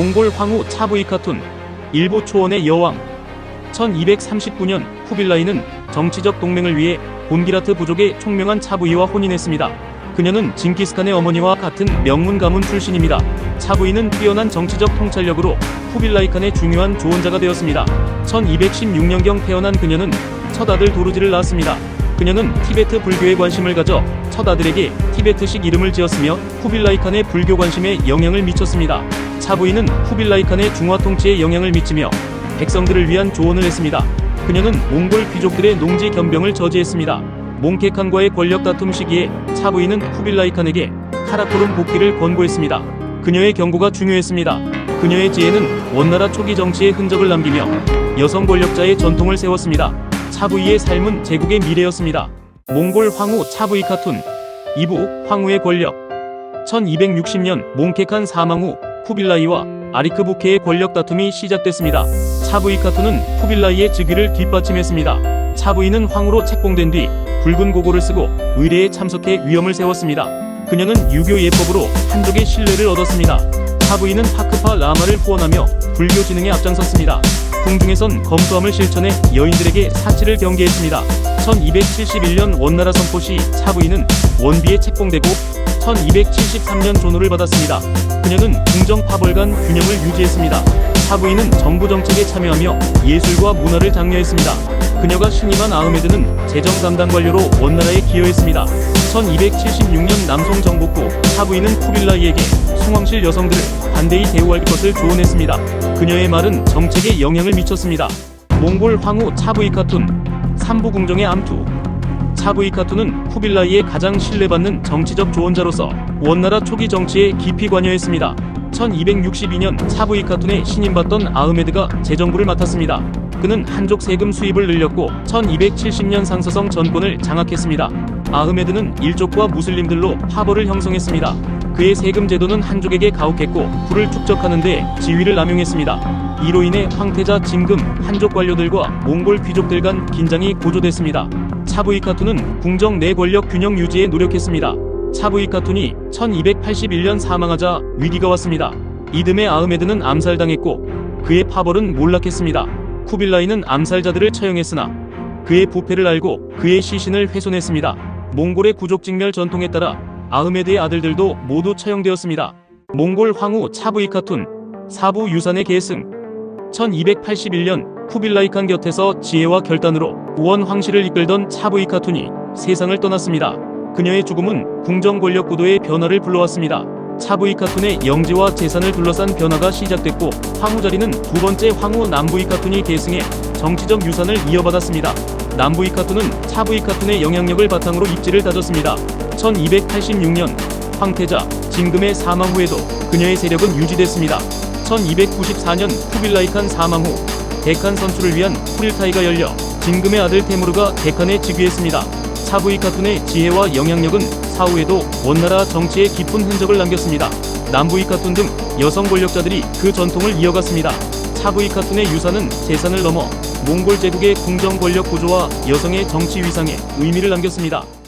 몽골 황후 차부이 카툰 일부 초원의 여왕 1239년 쿠빌라이는 정치적 동맹을 위해 곤기라트 부족의 총명한 차부이와 혼인했습니다. 그녀는 징기스칸의 어머니와 같은 명문 가문 출신입니다. 차부이는 뛰어난 정치적 통찰력으로 쿠빌라이 칸의 중요한 조언자가 되었습니다. 1216년경 태어난 그녀는 첫 아들 도르지를 낳았습니다. 그녀는 티베트 불교에 관심을 가져 첫 아들에게 티베트식 이름을 지었으며 쿠빌라이 칸의 불교 관심에 영향을 미쳤습니다. 차부이는 쿠빌라이 칸의 중화 통치에 영향을 미치며 백성들을 위한 조언을 했습니다. 그녀는 몽골 귀족들의 농지 겸병을 저지했습니다. 몽케칸과의 권력 다툼 시기에 차부이는 쿠빌라이 칸에게 카라코름 복귀를 권고했습니다. 그녀의 경고가 중요했습니다. 그녀의 지혜는 원나라 초기 정치의 흔적을 남기며 여성 권력자의 전통을 세웠습니다. 차부이의 삶은 제국의 미래였습니다. 몽골 황후 차부이 카툰 2부 황후의 권력 1260년 몽케칸 사망 후 쿠빌라이와 아리크 부케의 권력 다툼이 시작됐습니다. 차부이 카툰은 쿠빌라이의 즉위를 뒷받침했습니다. 차부이는 황후로 책봉된 뒤 붉은 고고를 쓰고 의례에 참석해 위엄을 세웠습니다. 그녀는 유교 예법으로 한족의 신뢰를 얻었습니다. 차부이는 파크파 라마를 후원하며 불교 진흥에 앞장섰습니다. 궁중에선 검소함을 실천해 여인들에게 사치를 경계했습니다. 1271년 원나라 선포 시 차부이는 원비에 책봉되고 1273년 존호를 받았습니다. 그녀는 궁정 파벌 간 균형을 유지했습니다. 차부이는 정부 정책에 참여하며 예술과 문화를 장려했습니다. 그녀가 신임한 아흐메드는 재정 담당 관료로 원나라에 기여했습니다. 1276년 남송 정복후 차부이는 쿠빌라이에게 숭황실 여성들을 반대히 대우할 것을 조언했습니다. 그녀의 말은 정책에 영향을 미쳤습니다. 몽골 황후 차부이 카툰 삼부 궁정의 암투 차부이 카툰은 쿠빌라이의 가장 신뢰받는 정치적 조언자로서 원나라 초기 정치에 깊이 관여했습니다. 1262년 차부이 카툰에 신임받던 아흐메드가 재정부를 맡았습니다. 그는 한족 세금 수입을 늘렸고 1270년 상서성 전권을 장악했습니다. 아흐메드는 일족과 무슬림들로 파벌을 형성했습니다. 그의 세금 제도는 한족에게 가혹했고 부를 축적하는 데 지위를 남용했습니다. 이로 인해 황태자 진금 한족 관료들과 몽골 귀족들 간 긴장이 고조됐습니다. 차부이 카툰은 궁정 내 권력 균형 유지에 노력했습니다. 차부이 카툰이 1281년 사망하자 위기가 왔습니다. 이듬해 아흐메드는 암살당했고 그의 파벌은 몰락했습니다. 쿠빌라이는 암살자들을 처형했으나 그의 부패를 알고 그의 시신을 훼손했습니다. 몽골의 구족 직멸 전통에 따라 아흐메드의 아들들도 모두 처형되었습니다. 몽골 황후 차부이 카툰 사부 유산의 계승 1281년 쿠빌라이 칸 곁에서 지혜와 결단으로 우원 황실을 이끌던 차부이 카툰이 세상을 떠났습니다. 그녀의 죽음은 궁정 권력 구도의 변화를 불러왔습니다. 차부이 카툰의 영지와 재산을 둘러싼 변화가 시작됐고 황후 자리는 두 번째 황후 남부이 카툰이 계승해 정치적 유산을 이어받았습니다. 남부이 카툰은 차부이 카툰의 영향력을 바탕으로 입지를 다졌습니다. 1286년 황태자 진금의 사망 후에도 그녀의 세력은 유지됐습니다. 1294년 쿠빌라이 칸 사망 후 데칸 선출을 위한 쿠릴타이가 열려 진금의 아들 테무르가 데칸에 즉위했습니다. 차부이 카툰의 지혜와 영향력은 사후에도 원나라 정치에 깊은 흔적을 남겼습니다. 남부이 카툰 등 여성 권력자들이 그 전통을 이어갔습니다. 차부이 카툰의 유산은 재산을 넘어 몽골 제국의 궁정 권력 구조와 여성의 정치 위상에 의미를 남겼습니다.